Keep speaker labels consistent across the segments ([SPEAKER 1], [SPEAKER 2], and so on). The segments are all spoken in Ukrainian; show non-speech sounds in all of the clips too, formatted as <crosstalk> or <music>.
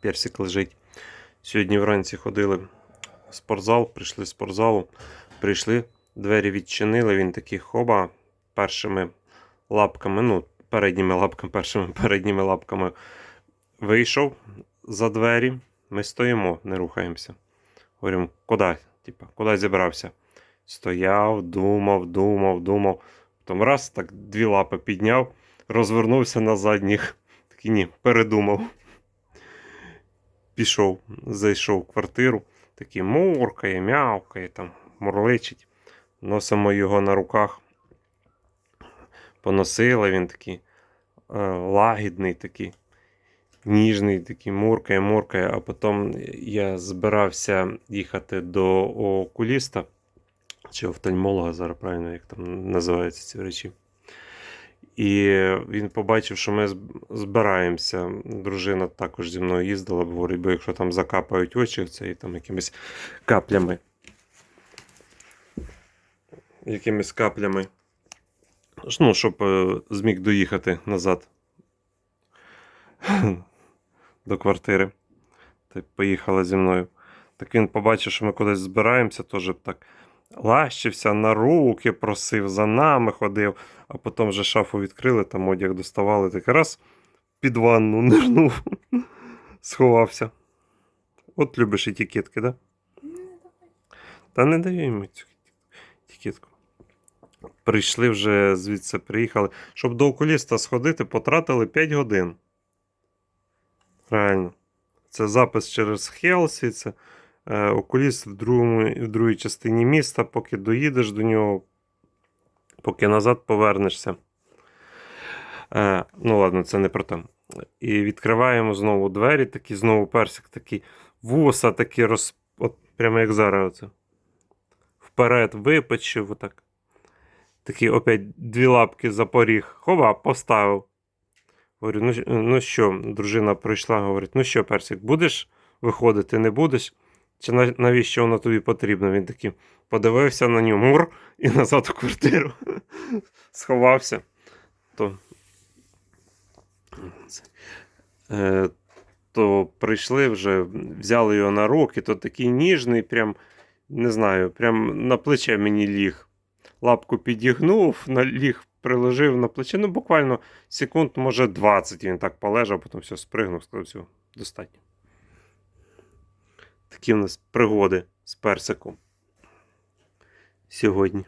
[SPEAKER 1] Персик лежить. Sьогодні вранці ходили в спортзал, прийшли з спортзалу, прийшли, двері відчинили, він такий хоба першими лапками, ну, передніми лапками, першими <laughs> передніми лапками вийшов за двері. Ми стоїмо, не рухаємося. Говоримо, куди? Типа, куди зібрався? Стояв, думав, думав, думав. Потім раз, так дві лапи підняв, розвернувся на задніх. Такий ні, передумав. Пішов, зайшов в квартиру, такий муркає, м'явкає, там, мурличить. Носимо його на руках. Поносили, він такий е, лагідний, такий, ніжний, такий, муркає, муркає. А потім я збирався їхати до окуліста чи офтальмолога, зараз правильно, як там називаються ці речі. І він побачив, що ми збираємося. Дружина також зі мною їздила, бо говорить, бо якщо там закапають очі, це і там якимись каплями. Якимись каплями. Ну, щоб е, зміг доїхати назад до квартири. Та поїхала зі мною. Так він побачив, що ми кудись збираємося, теж так лащився, на руки просив, за нами ходив, а потім вже шафу відкрили, там одяг доставали, так раз під ванну нирнув, <laughs> сховався. От любиш етикетки, да? Та не даю йому цю етикетку. Прийшли вже звідси, приїхали. Щоб до окуліста сходити, потратили 5 годин. Реально. Це запис через Хелсі, це окуліст в, другому, в другій частині міста, поки доїдеш до нього, поки назад повернешся. Е, ну, ладно, це не про те. І відкриваємо знову двері, такі, знову персик, такий вуса такі роз... От, прямо як зараз. Оце. Вперед випечив, отак. Такий опять дві лапки за поріг. Хова, поставив. Говорю, ну, ну що, дружина прийшла, говорить, ну що, персик, будеш виходити, не будеш? Чи навіщо воно тобі потрібно? Він такий подивився на нього мур і назад у квартиру. <laughs> Сховався. То, е, то прийшли вже, взяли його на руки, то такий ніжний, прям, не знаю, прям на плече мені ліг. Лапку підігнув, на ліг приложив на плече. Ну, буквально секунд, може, 20 він так полежав, потім все спригнув, сказав, все, достатньо. Такі в нас пригоди з персиком. Сьогодні.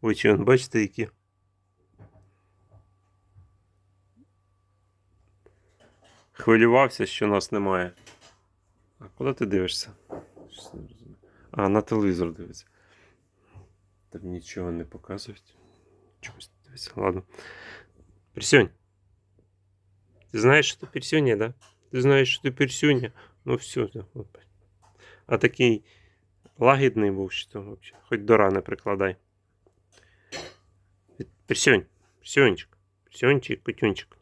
[SPEAKER 1] Очі, он, бачите, які? Хвилювався, що нас немає. А куди ти дивишся? А, на телевізор дивиться. Там нічого не показують. Чогось дивиться. Ладно. Персюнь. Ти знаєш, що ти персюня, да? Ти знаєш, що ти персюня. Ну все, да. А такий лагідний був, що то. Хоч до рани прикладай. Персюнь, персюнчик, персюнчик, котюнчик.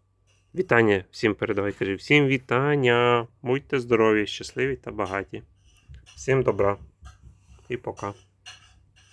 [SPEAKER 1] Вітання всім передавай, кажи. Всім вітання. Будьте здорові, щасливі та багаті. Всім добра. І пока.